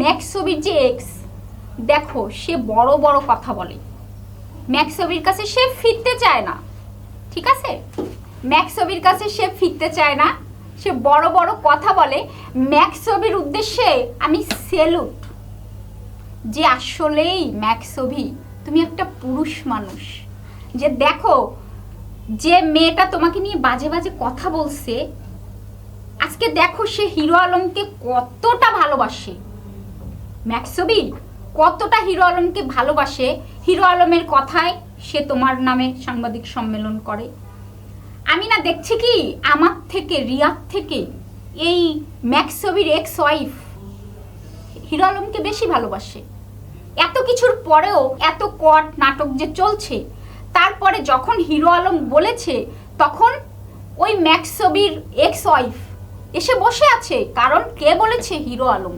ম্যাক্সবির যে এক্স, দেখো, সে বড় বড় কথা বলে। ম্যাক্সবির কাছে সে ফিরতে চায় না, ঠিক আছে? ম্যাক্সবির কাছে সে ফিরতে চায় না, সে বড় বড় কথা বলে। ম্যাক্সবির উদ্দেশ্যে আমি সেলুট যে আসলেই ম্যাক্সবি, তুমি একটা পুরুষ মানুষ। যে দেখো, যে মেয়েটা তোমাকে নিয়ে বাজে বাজে কথা বলছে, আজকে দেখো সে হিরো আলমকে কতটা ভালোবাসে। ম্যাক্সবি কতটা হিরো আলমকে ভালোবাসে? হিরো আলমের কথায় সে তোমার নামে সাংবাদিক সম্মেলন করে। আমি না দেখছি কি, আমার থেকে, রিয়াদ থেকে এই ম্যাক্সবির এক্স ওয়াইফ হিরো আলমকে বেশি ভালোবাসে। এত কিছুর পরেও, এত কট নাটক যে চলছে, তারপরে যখন হিরো আলম বলেছে, তখন ওই ম্যাক্সবির এক্স ওয়াইফ এসে বসে আছে, কারণ কে বলেছে হিরো আলম?